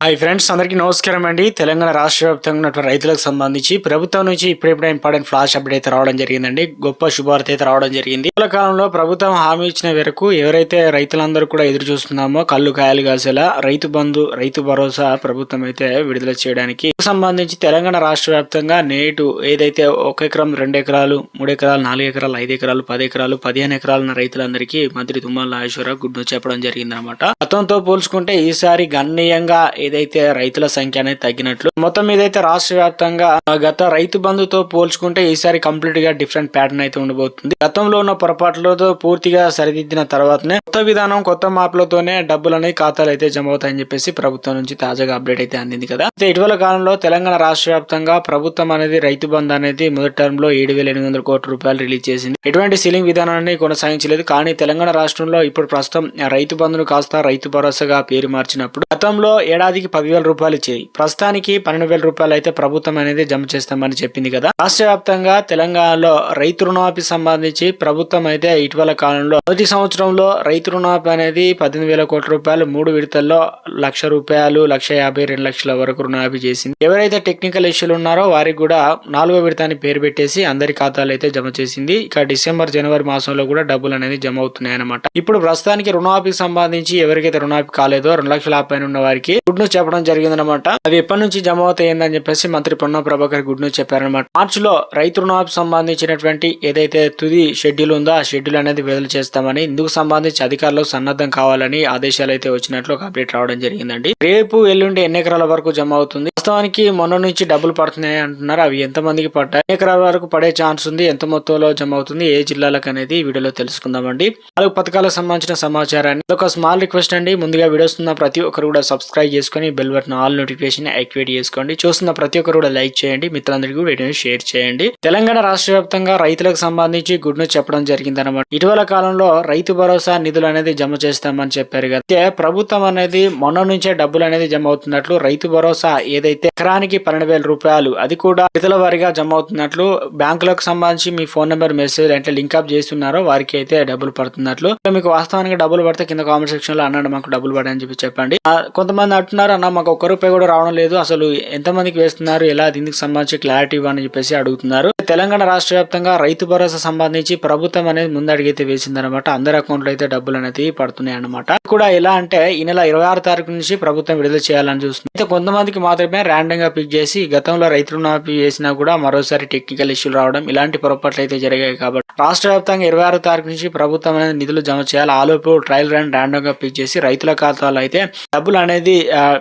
Hi friends అందరికీ నమస్కారం అండి. తెలంగాణ రాష్ట్ర వ్యాప్తంగా ఉన్నటువంటి రైతులకు సంబంధించి ప్రభుత్వం నుంచి ఇప్పుడిప్పుడే ఇంపార్టెంట్ ఫ్లాష్ అప్డేట్ అయితే రావడం జరిగిందండి. గొప్ప శుభార్త అయితే రావడం జరిగింది. ఇటీవల కాలంలో ప్రభుత్వం హామీ ఇచ్చిన వరకు ఎవరైతే రైతులందరూ కూడా ఎదురు చూస్తున్నామో కళ్ళు కాయలు కాసేలా రైతు బంధు రైతు భరోసా ప్రభుత్వం అయితే విడుదల చేయడానికి సంబంధించి తెలంగాణ రాష్ట్ర వ్యాప్తంగా నేటు ఏదైతే ఒక ఎకరం రెండు ఎకరాలు మూడు ఎకరాలు నాలుగు ఎకరాలు ఐదు ఎకరాలు పది ఎకరాలు పదిహేను ఎకరాలు ఉన్న రైతులందరికీ మంత్రి తుమ్మల నాగేశ్వరరావు గుడ్డు చెప్పడం జరిగిందనమాట గతంతో పోల్చుకుంటే ఈసారి గణనీయంగా ఏదైతే రైతుల సంఖ్య అనేది తగ్గినట్లు మొత్తం ఏదైతే రాష్ట్ర వ్యాప్తంగా గత రైతు బంధుతో పోల్చుకుంటే ఈసారి కంప్లీట్గా డిఫరెంట్ ప్యాటర్న్ అయితే ఉండబోతుంది. గతంలో ఉన్న పొరపాట్లతో పూర్తిగా సరిదిద్దిన తర్వాతనే కొత్త విధానం కొత్త మార్పులతోనే డబ్బులు అనేది ఖాతాలు అయితే జమ అవుతాయని చెప్పేసి ప్రభుత్వం నుంచి తాజాగా అప్డేట్ అయితే అందింది కదా. అయితే ఇటీవల కాలంలో తెలంగాణ రాష్ట్ర వ్యాప్తంగా ప్రభుత్వం అనేది రైతు బంధు అనేది మొదటి టర్మ్లో ఏడు వేల ఎనిమిది వందల కోట్ల రూపాయలు రిలీజ్ చేసింది. ఎటువంటి సీలింగ్ విధానాన్ని కొనసాగించలేదు. కానీ తెలంగాణ రాష్ట్రంలో ఇప్పుడు ప్రస్తుతం రైతు బంధును కాస్త రైతు భరోసాగా పేరు మార్చినప్పుడు గతంలో ఏడాది ఏడాదికి పదివేల రూపాయలు ఇచ్చేది ప్రస్తుతానికి పన్నెండు వేల రూపాయలు అయితే ప్రభుత్వం అనేది జమ చేస్తామని చెప్పింది కదా. రాష్ట్ర వ్యాప్తంగా తెలంగాణలో రైతు రుణమాఫీ సంబంధించి ప్రభుత్వం అయితే ఇటీవల కాలంలో మొదటి సంవత్సరంలో రైతు రుణమాఫీ అనేది పద్దెనిమిది వేల కోట్ల రూపాయలు మూడు విడతల్లో లక్ష రూపాయలు లక్ష యాభై రెండు లక్షల వరకు రుణమాఫీ చేసింది. ఎవరైతే టెక్నికల్ ఇష్యూలు ఉన్నారో వారికి కూడా నాలుగో విడతాన్ని పేరు పెట్టేసి అందరి ఖాతాలు అయితే జమ చేసింది. ఇక డిసెంబర్ జనవరి మాసంలో కూడా డబ్బులు అనేది జమ అవుతున్నాయి అనమాట ఇప్పుడు ప్రస్తుతానికి రుణమాఫీకి సంబంధించి ఎవరికైతే రుణమాఫీ కాలేదో రెండు లక్షల ఆ ఉన్న వారికి గుడ్ న్యూస్ చెప్పడం జరిగిందనమాట అవి ఎప్పటి నుంచి జమ అవుతాయిందని చెప్పేసి మంత్రి పొన్నం ప్రభాకర్ గుడ్ న్యూస్ చెప్పారనమాట మార్చ్లో రైతు రుణాలకు సంబంధించినటువంటి ఏదైతే తుది షెడ్యూల్ ఉందో ఆ షెడ్యూల్ అనేది విడుదల చేస్తామని ఇందుకు సంబంధించి అధికారులు సన్నద్ధం కావాలని ఆదేశాలు అయితే వచ్చినట్లు ఒక అప్డేట్ రావడం జరిగిందండి. రేపు ఎల్లుండి ఎన్ని ఎకరాల వరకు జమ అవుతుంది? వాస్తవానికి మొన్న నుంచి డబ్బులు పడుతున్నాయి అంటున్నారు. అవి ఎంతమందికి పడ్డాయి? ఎకరాల వరకు పడే ఛాన్స్ ఉంది? ఎంత మొత్తంలో జమ అవుతుంది? ఏ జిల్లాలకు అనేది వీడియోలో తెలుసుకుందామండి. నాలుగు పథకాలకు సంబంధించిన సమాచారాన్ని ఒక స్మాల్ రిక్వెస్ట్ అండి. ముందుగా వీడియోస్ ఉన్న ప్రతి ఒక్కరు కూడా సబ్స్క్రైబ్ చేసుకొని bell button all notification activate చేసుకోండి. చూస్తున్న ప్రతి ఒక్కరు కూడా లైక్ చేయండి. మిత్రులందరికీ కూడా వీడియోని షేర్ చేయండి. తెలంగాణ రాష్ట్ర వ్యాప్తంగా రైతులకు సంబంధించి గుడ్ న్యూస్ చెప్పడం జరిగింది అనమాట ఇటీవల కాలంలో రైతు భరోసా నిధులు అనేది జమ చేస్తామని చెప్పారు కదా. అయితే ప్రభుత్వం అనేది మొన్న నుంచే డబ్బులు అనేది జమ అవుతున్నట్లు రైతు భరోసా ఏదైతే ఎకరానికి పన్నెండు వేల రూపాయలు అది కూడా విడతల వారిగా జమ అవుతున్నట్లు బ్యాంకులకు సంబంధించి మీ ఫోన్ నెంబర్ మెసేజ్ అంటే లింక్ అప్ చేస్తున్నారో వారికి అయితే డబ్బులు పడుతున్నట్లు. మీకు వాస్తవానికి డబ్బులు పడితే కింద కామెంట్ సెక్షన్లో అన్నాడు మాకు డబ్బులు పడని చెప్పి చెప్పండి. కొంతమంది అంటున్నారు అన్న మాకు ఒక్క రూపాయి కూడా రావడం లేదు అసలు ఎంత మందికి వేస్తున్నారు ఎలా దీనికి సంబంధించి క్లారిటీ ఇవ్వని చెప్పేసి అడుగుతున్నారు. తెలంగాణ రాష్ట్ర వ్యాప్తంగా రైతు భరోసా సంబంధించి ప్రభుత్వం అనేది ముందడిగైతే వేసిందనమాట. అందరి అకౌంట్లో అయితే డబ్బులు అనేది పడుతున్నాయి అనమాట కూడా ఎలా అంటే ఈ నెల ఇరవై ఆరు తారీఖు నుంచి ప్రభుత్వం విడుదల చేయాలని చూస్తుంది అయితే కొంతమందికి మాత్రమే ర్యాండంగా పిక్ చేసి గతంలో రైతు రుణమాఫీ చేసినా కూడా మరోసారి టెక్నికల్ ఇష్యూలు రావడం ఇలాంటి పొరపాట్లు అయితే జరిగాయి కాబట్టి. రాష్ట్ర వ్యాప్తంగా ఇరవై ఆరు తారీఖు నుంచి ప్రభుత్వం అనేది నిధులు జమ చేయాలి. ఆలోపు ట్రయల్ రన్ ర్యాండమ్గా పిక్ చేసి రైతుల ఖాతాలో అయితే డబ్బులు అనేది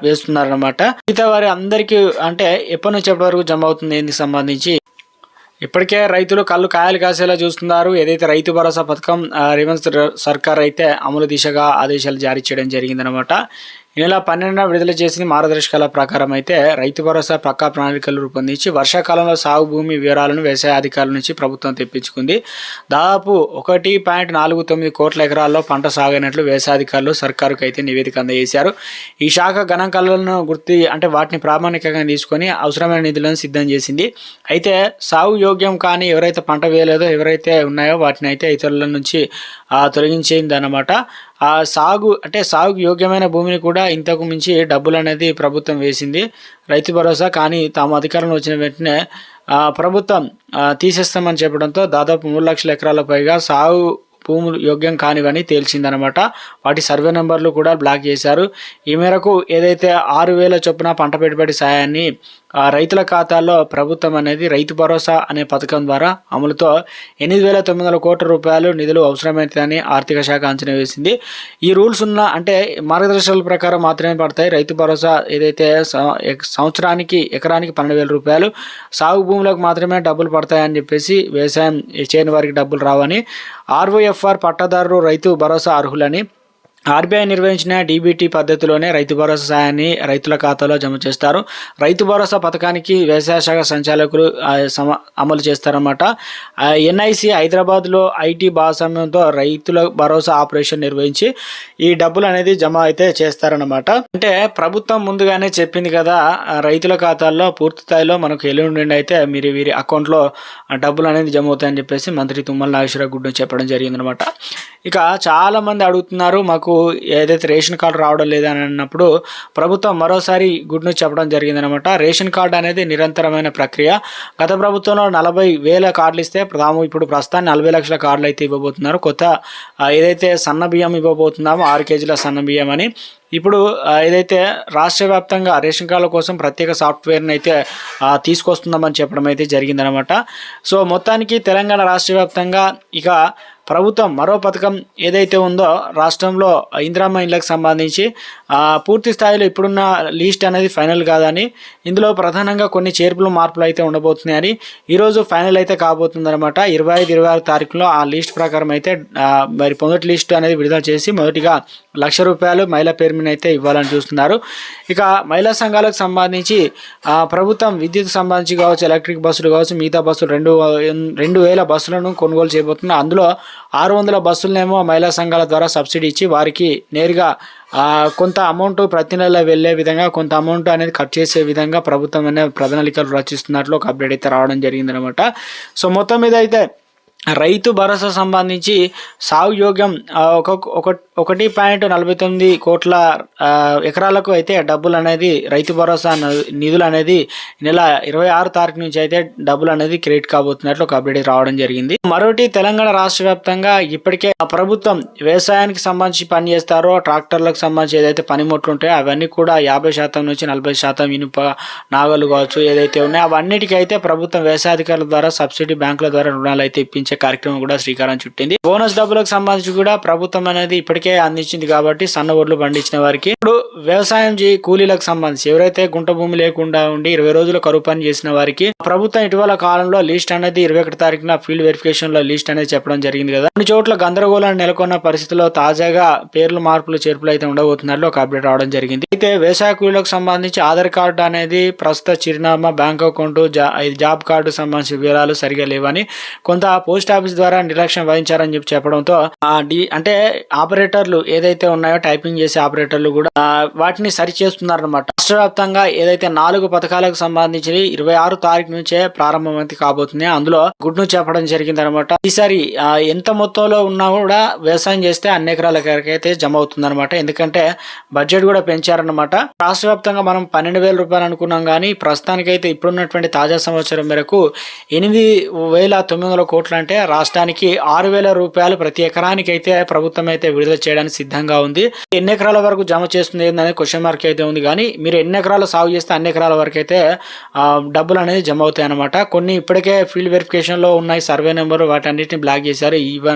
వేస్తున్నారనమాట మిగతా వారి అందరికీ అంటే ఎప్పటి నుంచి ఎప్పటి వరకు జమ అవుతుంది దీనికి సంబంధించి? ఇప్పటికే రైతులు కళ్ళు కాయలు కాసేలా చూస్తున్నారు. ఏదైతే రైతు భరోసా పథకం రేవంత్ సర్కార్ అయితే అమలు దిశగా ఆదేశాలు జారీ చేయడం జరిగిందనమాట ఈ నెల పన్నెండున విడుదల చేసిన మార్గదర్శకాల ప్రకారం అయితే రైతు భరోసా పక్కా ప్రణాళికలు రూపొందించి వర్షాకాలంలో సాగు భూమి వివరాలను వ్యవసాయ అధికారుల నుంచి ప్రభుత్వం తెప్పించుకుంది. దాదాపు ఒకటి పాయింట్ నాలుగు తొమ్మిది కోట్ల ఎకరాల్లో పంట సాగైనట్లు వ్యవసాయ అధికారులు సర్కారుకు అయితే నివేదిక అందజేశారు. ఈ శాఖ గణాంకాలను గుర్తి అంటే వాటిని ప్రామాణికంగా తీసుకొని అవసరమైన నిధులను సిద్ధం చేసింది. అయితే సాగు యోగ్యం కానీ ఎవరైతే పంట వేయలేదో ఎవరైతే ఉన్నాయో వాటిని అయితే ఇతరుల నుంచి ఆ, తొలగించింది అన్నమాట ఆ సాగు అంటే సాగుకు యోగ్యమైన భూమిని కూడా ఇంతకు మించి డబ్బులు అనేది ప్రభుత్వం వేసింది. రైతు భరోసా కానీ తాము అధికారంలో వచ్చిన వెంటనే ప్రభుత్వం తీసేస్తామని చెప్పడంతో దాదాపు మూడు లక్షల ఎకరాల పైగా సాగు భూములు యోగ్యం కానివని తేల్చిందనమాట. వాటి సర్వే నెంబర్లు కూడా బ్లాక్ చేశారు. ఈ మేరకు ఏదైతే ఆరు వేల చొప్పున పంట పెట్టుబడి సాయాన్ని ఆ రైతుల ఖాతాల్లో ప్రభుత్వం అనేది రైతు భరోసా అనే పథకం ద్వారా అమలుతో ఎనిమిది వేల తొమ్మిది వందల కోట్ల రూపాయలు నిధులు అవసరమైతుందని ఆర్థిక శాఖ అంచనా వేసింది. ఈ రూల్స్ ఉన్న అంటే మార్గదర్శకాల ప్రకారం మాత్రమే పడతాయి. రైతు భరోసా ఏదైతే సంవత్సరానికి ఎకరానికి పన్నెండు వేల రూపాయలు సాగు భూములకు మాత్రమే డబ్బులు పడతాయని చెప్పేసి వ్యవసాయం చేయని వారికి డబ్బులు రావని ఆర్ఓఎఫ్ఆర్ పట్టాదారులు రైతు భరోసా అర్హులని ఆర్బీఐ నిర్వహించిన డీబీటీ పద్ధతిలోనే రైతు భరోసా సాయాన్ని రైతుల ఖాతాలో జమ చేస్తారు. రైతు భరోసా పథకానికి వ్యవసాయ శాఖ సంచాలకులు సమ అమలు చేస్తారన్నమాట. ఎన్ఐసి హైదరాబాద్లో ఐటీ భాగస్వామ్యంతో రైతుల భరోసా ఆపరేషన్ నిర్వహించి ఈ డబ్బులు అనేది జమ అయితే చేస్తారన్నమాట. అంటే ప్రభుత్వం ముందుగానే చెప్పింది కదా రైతుల ఖాతాల్లో పూర్తి స్థాయిలో మనకు ఎల్లుండి నుండి అయితే మీరు వీరి అకౌంట్లో డబ్బులు అనేది జమ అవుతాయని చెప్పేసి మంత్రి తుమ్మల నాగేశ్వర గుడ్డు చెప్పడం జరిగిందనమాట ఇక చాలామంది అడుగుతున్నారు మాకు మాకు ఏదైతే రేషన్ కార్డు రావడం లేదని అన్నప్పుడు ప్రభుత్వం మరోసారి గుడ్ న్యూస్ చెప్పడం జరిగిందనమాట రేషన్ కార్డు అనేది నిరంతరమైన ప్రక్రియ. గత ప్రభుత్వంలో నలభై వేల కార్డులు ఇస్తే తాము ఇప్పుడు ప్రస్తుతాన్ని నలభై లక్షల కార్డులు అయితే ఇవ్వబోతున్నారు. కొత్త ఏదైతే సన్న బియ్యం ఇవ్వబోతున్నామో ఆరు కేజీల సన్న బియ్యం అని. ఇప్పుడు ఏదైతే రాష్ట్ర వ్యాప్తంగా రేషన్ కార్డుల కోసం ప్రత్యేక సాఫ్ట్వేర్ని అయితే తీసుకొస్తుందామని తీసుకొస్తున్నామని చెప్పడం అయితే జరిగిందనమాట సో మొత్తానికి తెలంగాణ రాష్ట్ర వ్యాప్తంగా ఇక ప్రభుత్వం మరో పథకం ఏదైతే ఉందో రాష్ట్రంలో ఇందిరామ్మ ఇళ్ళకి సంబంధించి పూర్తి స్థాయిలో ఇప్పుడున్న లీస్ట్ అనేది ఫైనల్ కాదని ఇందులో ప్రధానంగా కొన్ని చేర్పులు మార్పులు అయితే ఉండబోతున్నాయని ఈరోజు ఫైనల్ అయితే కాబోతుందన్నమాట. ఇరవై ఐదు ఇరవై ఆరు తారీఖులో ఆ లిస్ట్ ప్రకారం అయితే మరి మొదటి లిస్ట్ అనేది విడుదల చేసి మొదటిగా లక్ష రూపాయలు మహిళా పేరు మీద అయితే ఇవ్వాలని చూస్తున్నారు. ఇక మహిళా సంఘాలకు సంబంధించి ప్రభుత్వం విద్యుత్ సంబంధించి కావచ్చు ఎలక్ట్రిక్ బస్సులు కావచ్చు మిగతా బస్సులు రెండు రెండు వేల బస్సులను కొనుగోలు చేయబోతున్నారు. అందులో ఆరు వందల బస్సులనేమో మహిళా సంఘాల ద్వారా సబ్సిడీ ఇచ్చి వారికి నేరుగా కొంత అమౌంట్ ప్రతి నెల వెళ్ళే విధంగా కొంత అమౌంట్ అనేది కట్ చేసే విధంగా ప్రభుత్వం అనే ప్రణాళికలు రచిస్తున్నట్లు ఒక అప్డేట్ అయితే రావడం జరిగిందనమాట సో మొత్తం మీద అయితే రైతు భరోసా సంబంధించి సాగు యోగ్యం ఒక ఒకటి పాయింట్ నలభై తొమ్మిది కోట్ల ఎకరాలకు అయితే డబ్బులు అనేది రైతు భరోసా నిధులు అనేది నెల ఇరవై ఆరు తారీఖు నుంచి అయితే డబ్బులు అనేది క్రెడిట్ కాబోతున్నట్లు ఒక అప్డేట్ రావడం జరిగింది. మరొకటి తెలంగాణ రాష్ట్ర వ్యాప్తంగా ఇప్పటికే ప్రభుత్వం వ్యవసాయానికి సంబంధించి పని చేస్తారో ట్రాక్టర్లకు సంబంధించి ఏదైతే పనిముట్లు ఉంటాయో అవన్నీ కూడా యాభై శాతం నుంచి నలభై శాతం ఇనుప నాగలు కావచ్చు ఏదైతే ఉన్నాయో అవన్నిటికీ అయితే ప్రభుత్వం వ్యవసాయ అధికారుల ద్వారా సబ్సిడీ బ్యాంకుల ద్వారా రుణాలు అయితే ఇప్పించే కార్యక్రమం కూడా శ్రీకారం చుట్టింది. బోనస్ డబ్బులకు సంబంధించి కూడా ప్రభుత్వం అనేది ఇప్పటికే అందించింది కాబట్టి సన్న ఓడ్లు పండించిన వారికి. ఇప్పుడు వ్యవసాయం కూలీలకు సంబంధించి ఎవరైతే గుంట భూమి లేకుండా ఉండి ఇరవై రోజులు కరువు పని చేసిన వారికి ప్రభుత్వం ఇటీవల కాలంలో లిస్ట్ అనేది ఇరవై ఒకటి తారీఖున ఫీల్డ్ వెరిఫికేషన్లో లిస్ట్ అనేది చెప్పడం జరిగింది కదా. కొన్ని చోట్ల గందరగోళం నెలకొన్న పరిస్థితిలో తాజాగా పేర్లు మార్పులు చేర్పులు అయితే ఉండబోతున్నట్లు ఒక అప్డేట్ రావడం జరిగింది. అయితే వ్యవసాయ కూలీలకు సంబంధించి ఆధార్ కార్డు అనేది ప్రస్తుత చిరునామా బ్యాంక్ అకౌంట్ జా- జాబ్ కార్డు సంబంధించిన వివరాలు సరిగా లేవని కొంత పోస్ట్ పోస్ట్ ఆఫీస్ ద్వారా నిర్లక్ష్యం వహించారని చెప్పి చెప్పడంతో ఆ డి అంటే ఆపరేటర్లు ఏదైతే ఉన్నాయో టైపింగ్ చేసే ఆపరేటర్లు కూడా వాటిని సరి చేస్తున్నారన్నమాట. రాష్ట్ర వ్యాప్తంగా ఏదైతే నాలుగు పథకాలకు సంబంధించి ఇరవై ఆరు తారీఖు నుంచే ప్రారంభమైతే కాబోతుంది. అందులో గుడ్ చెప్పడం జరిగింది అనమాట ఈసారి ఎంత మొత్తంలో ఉన్నా కూడా వ్యవసాయం చేస్తే అన్ని ఎకరాల అయితే జమ అవుతుంది అనమాట ఎందుకంటే బడ్జెట్ కూడా పెంచారనమాట రాష్ట్ర వ్యాప్తంగా మనం పన్నెండు వేల రూపాయలు అనుకున్నాం కానీ ప్రస్తుతానికైతే ఇప్పుడున్నటువంటి తాజా సంవత్సరం మేరకు ఎనిమిది వేల తొమ్మిది వందల కోట్ల అంటే రాష్ట్రానికి ఆరు వేల రూపాయలు ప్రతి ఎకరానికి అయితే ప్రభుత్వం అయితే విడుదల చేయడానికి సిద్ధంగా ఉంది. ఎన్ని ఎకరాల వరకు జమ చేస్తుంది ఏంటనే క్వశ్చన్ మార్క్ అయితే ఉంది. కానీ మీరు ఎన్ని ఎకరాలు సాగు చేస్తే అన్ని ఎకరాల వరకు అయితే డబ్బులు అనేది జమ అవుతాయి అనమాట కొన్ని ఇప్పటికే ఫీల్డ్ వెరిఫికేషన్లో ఉన్నాయి. సర్వే నెంబర్ వాటన్నిటిని బ్లాక్ చేశారు. ఇవి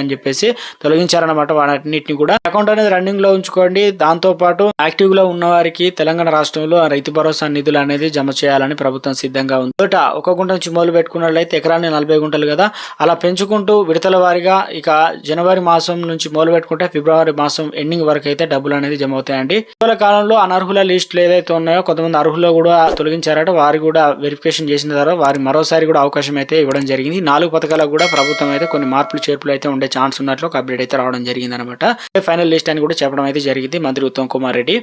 అని చెప్పేసి తొలగించారనమాట వాటన్నిటిని కూడా. అకౌంట్ అనేది రన్నింగ్లో ఉంచుకోండి. దాంతో పాటు యాక్టివ్లో ఉన్న వారికి తెలంగాణ రాష్ట్రంలో రైతు భరోసా నిధులు అనేది జమ చేయాలని ప్రభుత్వం సిద్ధంగా ఉంది. మొదట ఒక గుంట నుంచి మొదలు పెట్టుకున్నట్లయితే ఎకరాన్ని నలభై గుంటలు కదా. అలా పెంచుకుంటూ విడతల వారీగా ఇక జనవరి మాసం నుంచి మొదలు పెట్టుకుంటే ఫిబ్రవరి మాసం ఎండింగ్ వరకు అయితే డబ్బులు అనేది జమ అవుతాయండి. ఇటీవల కాలంలో అనర్హుల లిస్టులు ఏదైతే ఉన్నాయో కొంతమంది అర్హులు కూడా తొలగించారట వారి కూడా వెరిఫికేషన్ చేసిన తర్వాత వారి మరోసారి కూడా అవకాశం అయితే ఇవ్వడం జరిగింది. నాలుగు పథకాలకు కూడా ప్రభుత్వం అయితే కొన్ని మార్పులు చేర్పులు అయితే ఉండే ఛాన్స్ ఉన్నట్లు ఒక అప్డేట్ అయితే రావడం జరిగింది అనమాట ఫైనల్ లిస్ట్ అని కూడా చెప్పడం అయితే జరిగింది మంత్రి ఉత్తమ్ కుమార్ రెడ్డి.